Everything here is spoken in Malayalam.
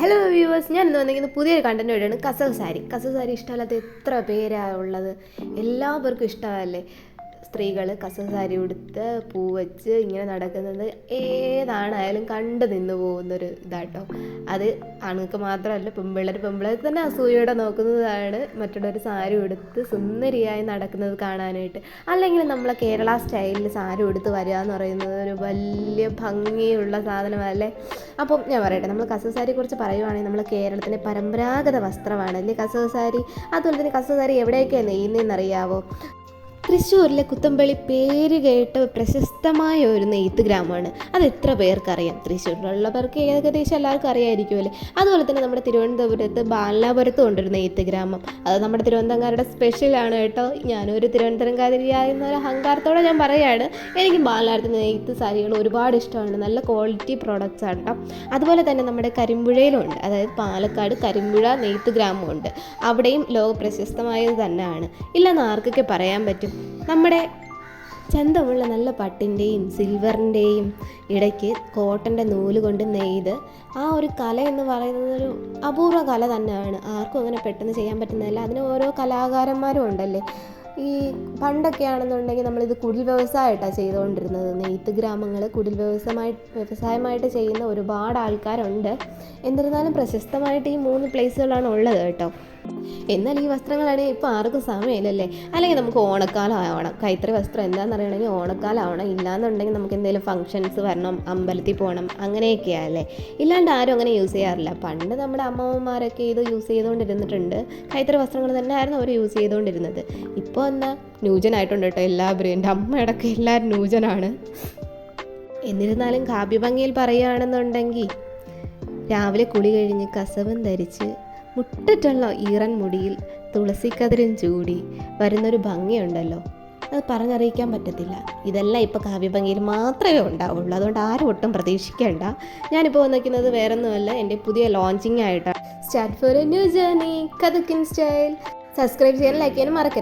ഹലോ വ്യൂവേഴ്സ് ഞാൻ ഇന്ന് വന്നിരിക്കുന്ന പുതിയൊരു കണ്ടന്റ് വഴിയാണ് കസവ് സാരി. കസവ് സാരി ഇഷ്ടമല്ലാത്ത എത്ര പേരാ ഉള്ളത്? എല്ലാവർക്കും ഇഷ്ടമല്ലേ? സ്ത്രീകൾ കസവ് സാരി ഉടുത്ത് പൂ വെച്ച് ഇങ്ങനെ നടക്കുന്നത് ഏതാണായാലും കണ്ടു നിന്ന് പോകുന്നൊരു ഇതാട്ടോ. അത് ആണുങ്ങൾക്ക് മാത്രമല്ല പെമ്പിള്ളേർ പെമ്പിള്ളേർ തന്നെ അസൂയയോടെ നോക്കുന്നതാണ്. മറ്റുള്ളവർ സാരി ഉടുത്ത് സുന്ദരിയായി നടക്കുന്നത് കാണാനായിട്ട്. അല്ലെങ്കിൽ നമ്മളെ കേരള സ്റ്റൈലിൽ സാരി ഉടുത്ത് വരിക എന്ന് പറയുന്നത് ഒരു വലിയ ഭംഗിയുള്ള സാധനമല്ലേ? അപ്പം ഞാൻ പറയട്ടെ നമ്മൾ കസവ് സാരിയെ കുറിച്ച് പറയുവാണെങ്കിൽ നമ്മൾ കേരളത്തിന്റെ പരമ്പരാഗത വസ്ത്രമാണ്. അല്ലെങ്കിൽ കസവ് സാരി? അതുപോലെ തന്നെ കസവ് സാരി എവിടെയൊക്കെയാണ് നെയ്യുന്നതെന്ന് അറിയാവോ തൃശ്ശൂരിലെ കുത്തമ്പള്ളി പേര് കേട്ട പ്രശസ്തമായ ഒരു നെയ്ത്ത് ഗ്രാമമാണ്. അത് എത്ര പേർക്കറിയാം? തൃശ്ശൂരിലുള്ളവർക്ക് ഏകദേശം എല്ലാവർക്കും അറിയായിരിക്കുമല്ലേ അതുപോലെ തന്നെ നമ്മുടെ തിരുവനന്തപുരത്ത് ബാലനാപുരത്തും ഉണ്ടൊരു നെയ്ത്ത് ഗ്രാമം. അത് നമ്മുടെ തിരുവനന്തപുരംകാരുടെ സ്പെഷ്യലാണ് കേട്ടോ. ഞാനൊരു തിരുവനന്തപുരംകാരിയായിരുന്ന ഒരു അഹങ്കാരത്തോടെ ഞാൻ പറയുകയാണ്. എനിക്ക് ബാലനാപുരത്ത് നെയ്ത്ത് സാരികൾ ഒരുപാട് ഇഷ്ടമാണ്. നല്ല ക്വാളിറ്റി പ്രോഡക്റ്റ്സ് ആണ് കേട്ടോ. അതുപോലെ തന്നെ നമ്മുടെ കരിമ്പുഴയിലുണ്ട്. അതായത് പാലക്കാട് കരിമ്പുഴ നെയ്ത്ത് ഗ്രാമമുണ്ട്. അവിടെയും ലോക പ്രശസ്തമായത് തന്നെയാണ്. ഇല്ലെന്ന് ആർക്കൊക്കെ പറയാൻ പറ്റും? നമ്മുടെ ചന്തമുള്ള നല്ല പട്ടിന്റെയും സിൽവറിന്റെയും ഇടയ്ക്ക് കോട്ടന്റെ നൂൽ കൊണ്ട് നെയ്ത് ആ ഒരു കല എന്ന് പറയുന്നത് ഒരു അപൂർവ കല തന്നെയാണ്. ആർക്കും അങ്ങനെ പെട്ടെന്ന് ചെയ്യാൻ പറ്റുന്നതല്ല. അതിന് ഓരോ കലാകാരന്മാരും ഉണ്ടല്ലേ? ഈ പണ്ടൊക്കെ ആണെന്നുണ്ടെങ്കിൽ നമ്മളിത് കുടിൽ വ്യവസായമായിട്ടാണ് ചെയ്തുകൊണ്ടിരുന്നത്. നെയ്ത്ത് ഗ്രാമങ്ങൾ കുടിൽ വ്യവസായമായി വ്യവസായമായിട്ട് ചെയ്യുന്ന ഒരുപാട് ആൾക്കാരുണ്ട്. എന്നിരുന്നാലും പ്രശസ്തമായിട്ട് ഈ മൂന്ന് പ്ലേസുകളാണ് ഉള്ളത് കേട്ടോ. എന്നാൽ ഈ വസ്ത്രങ്ങളാണ് ഇപ്പോൾ ആർക്കും സമയമില്ലല്ലേ? അല്ലെങ്കിൽ നമുക്ക് ഓണക്കാലം ആവണം കൈത്തറി വസ്ത്രം എന്താണെന്ന് അറിയണമെങ്കിൽ ഓണക്കാലം ആവണം ഇല്ലാന്നുണ്ടെങ്കിൽ നമുക്ക് എന്തെങ്കിലും ഫംഗ്ഷൻസ് വരണം അമ്പലത്തിൽ പോകണം അങ്ങനെയൊക്കെയല്ലേ ഇല്ലാണ്ട് ആരും അങ്ങനെ യൂസ് ചെയ്യാറില്ല. പണ്ട് നമ്മുടെ അമ്മമാരൊക്കെ ഇത് യൂസ് ചെയ്തുകൊണ്ടിരുന്നിട്ടുണ്ട്. കൈത്തറി വസ്ത്രങ്ങൾ തന്നെ ആയിരുന്നു അവർ യൂസ് ചെയ്തുകൊണ്ടിരുന്നത്. ഇപ്പോൾ എന്നാൽ ന്യൂജനായിട്ടുണ്ട് കേട്ടോ എല്ലാ എന്റെ അമ്മയടക്കം എല്ലാവരും ന്യൂജനാണ് എന്നിരുന്നാലും കാവ്യഭംഗിയിൽ പറയുകയാണെന്നുണ്ടെങ്കിൽ രാവിലെ കുളി കഴിഞ്ഞ് കസവും ധരിച്ച് മുട്ടിട്ടുള്ള ഈറൻ മുടിയിൽ തുളസിക്കതിരും ചൂടി വരുന്നൊരു ഭംഗിയുണ്ടല്ലോ. അത് പറഞ്ഞറിയിക്കാൻ പറ്റത്തില്ല. ഇതെല്ലാം ഇപ്പോൾ കാവ്യഭംഗിയിൽ മാത്രമേ ഉണ്ടാവുള്ളൂ. അതുകൊണ്ട് ആരും ഒട്ടും പ്രതീക്ഷിക്കേണ്ട. ഞാനിപ്പോൾ വന്നിരിക്കുന്നത് വേറൊന്നുമല്ല എന്റെ പുതിയ ലോഞ്ചിങ് ആയിട്ടാണ്. Start for a new journey കഥക്കിൻ style subscribe ചെയ്യാൻ ലൈക്ക് ചെയ്യാനും മറക്കരുത്.